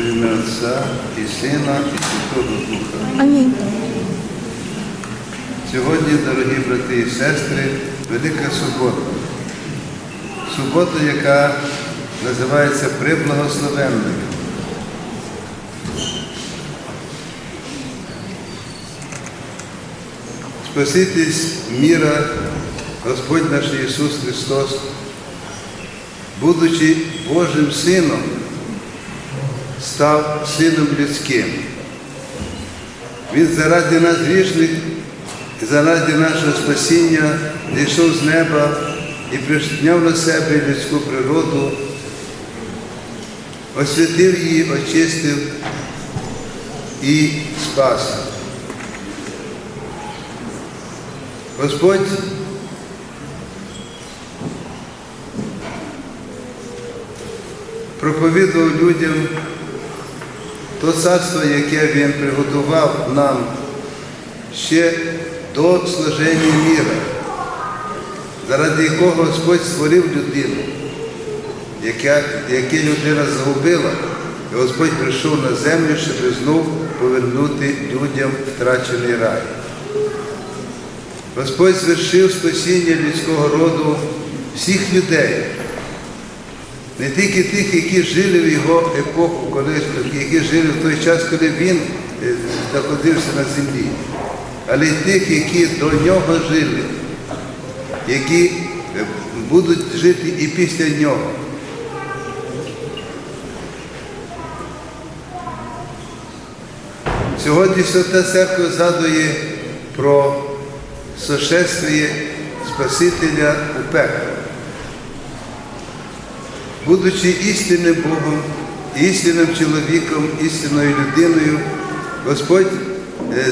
В ім'я Отця і Сина, і Святого Духа. Амінь. Сьогодні, дорогі брати і сестри, Велика субота. Субота, яка називається Приблагословенною. Спаситель міра, Господь наш Ісус Христос, будучи Божим Сином, став Сином людським. Він заради нас грішних, і заради нашого спасіння зійшов з неба і прийняв на себе людську природу, освятив її, очистив і спас. Господь проповідував людям то царство, яке Він приготував нам ще до служення міра, заради якого Господь створив людину, яке, яке людина загубила, і Господь прийшов на землю, щоб знов повернути людям втрачений рай. Господь звершив спасіння людського роду всіх людей, не тільки тих, які жили в його епоху, коли, які жили в той час, коли він е, знаходився на землі, але й тих, які до нього жили, які е, будуть жити і після нього. Сьогодні Свята Церква згадує про сошествие Спасителя у пекло. Будучи істинним Богом, істинним чоловіком, істинною людиною, Господь е,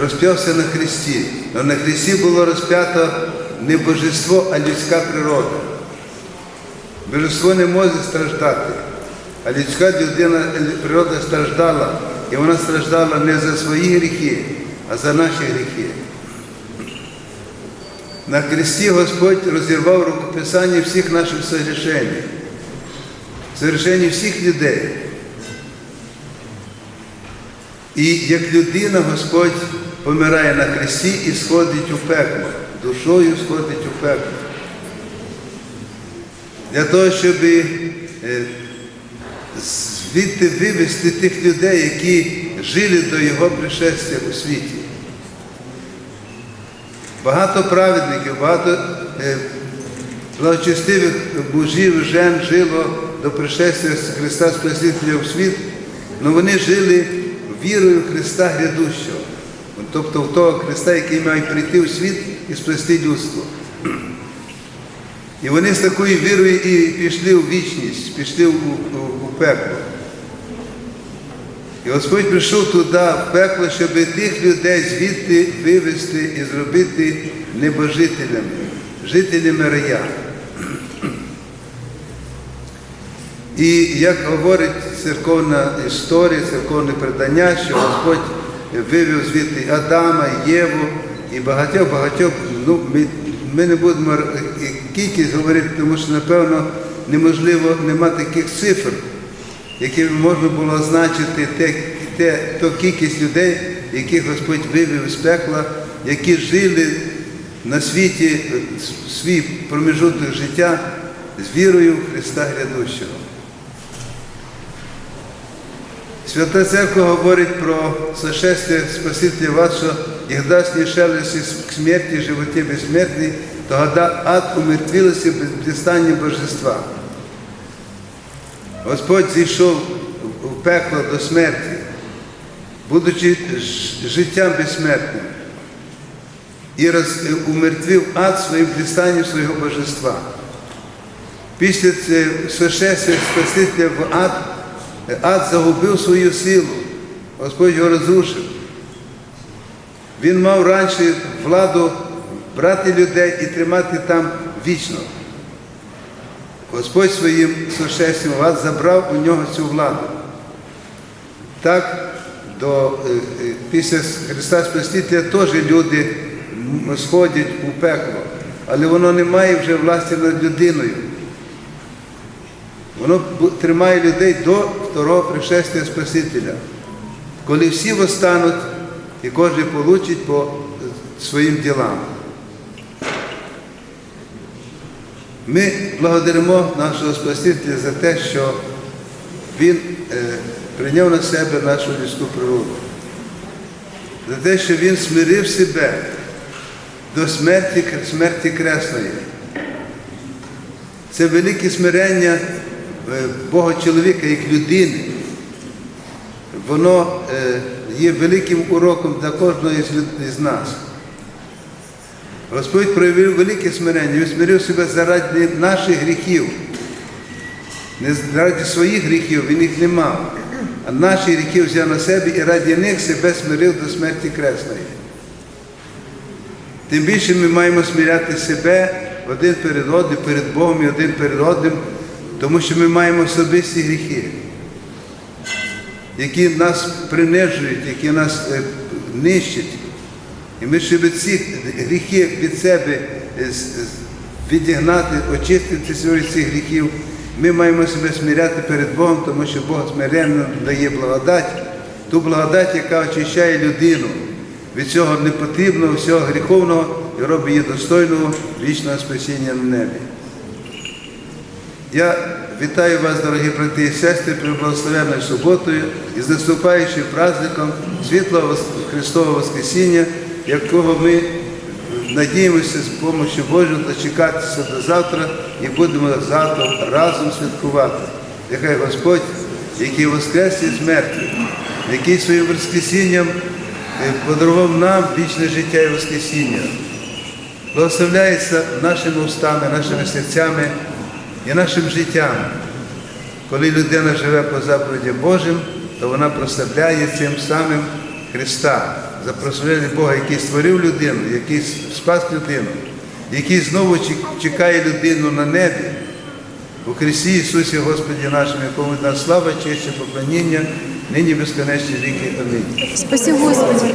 розп'явся на Христі. Но на Христі було розп'ято не божество, а людська природа. Божество не може страждати, а людська людина, природа страждала, і вона страждала не за свої гріхи, а за наші гріхи. На кресті Господь розірвав рукописання всіх наших согрішень, согрішень всіх людей. І як людина Господь помирає на кресті і сходить у пекло, душою сходить у пекло. Для того, щоб е, звідти вивести тих людей, які жили до Його пришестя у світі. Багато праведників, багато е, благочестивих мужів, жен жило до пришестя Христа Спасителя в світ, але вони жили вірою Христа грядущого, тобто в того Христа, який має прийти у світ і спасти людство. І вони з такою вірою і пішли у вічність, пішли у, у, у пекло. І Господь прийшов туди, в пекло, щоб тих людей звідти вивезти і зробити небожителями, жителями рая. І як говорить церковна історія, церковне предання, що Господь вивів звідти Адама, Єву і багатьох-багатьох, ну, ми, ми не будемо кількість говорити, тому що, напевно, неможливо, нема таких цифр, які можна було означити те, те, ту кількість людей, яких Господь вивів з пекла, які жили на світі свій промежуток життя з вірою в Христа Грядущого. Свята Церква говорить про сошествие Спасителя вашого, і дасть не шелесі смерті, животі безсмертній, то года ад умертвилося без блистання божества. Господь зійшов в пекло до смерті, будучи життям безсмертним, і роз, умертвив ад своїм блистанням свого божества. Після сошествия Спасителя в ад, ад загубив свою силу, Господь його розрушив. Він мав раніше владу брати людей і тримати там вічно. Господь своїм сошествям вас забрав у нього цю владу. Так, до, після Христа Спасителя теж люди сходять у пекло, але воно не має вже власті над людиною. Воно тримає людей до второго пришествия Спасителя, коли всі восстануть і кожен получить по своїм ділам. Ми благодаримо нашого Спасителя за те, що Він е, прийняв на себе нашу людську природу, за те, що Він смирив себе до смерті, смерті кресної. Це велике смирення Бога чоловіка як людини. Воно е, є великим уроком для кожного із нас. Господь проявив велике смирення, Він смирив себе заради наших гріхів. Не заради своїх гріхів, він їх не мав. А наші гріхи взяв на себе і раді них себе смирив до смерті кресної. Тим більше ми маємо смиряти себе один перед одним, перед Богом і один перед одним, тому що ми маємо особисті гріхи, які нас принижують, які нас е, нищать. І ми, щоб ці гріхи від себе е, відігнати, очиститися від цих гріхів, ми маємо себе смиряти перед Богом, тому що Бог смиренно дає благодать, ту благодать, яка очищає людину від цього непотрібного, всього гріховного і робить її достойного вічного спасіння на небі. Я вітаю вас, дорогі брати і сестри, при благословенною суботою і з наступаючим праздником світлого Христового Воскресіння, якого ми надіємося з допомогою Божою дочекатися до завтра і будемо завтра разом святкувати. Нехай Господь, який воскрес із мертвих, який своїм Воскресінням е, подарував нам вічне життя і Воскресіння, благословляється нашими устами, нашими серцями і нашим життям. Коли людина живе по заповіді Божим, то вона прославляє цим самим Христа, за прославлення Бога, який створив людину, який спас людину, який знову чекає людину на небі. У Христі Ісусі Господі нашому, якому нас слава, честь і поклоніння, нині безконечні віки. Амінь. Спасі Господи.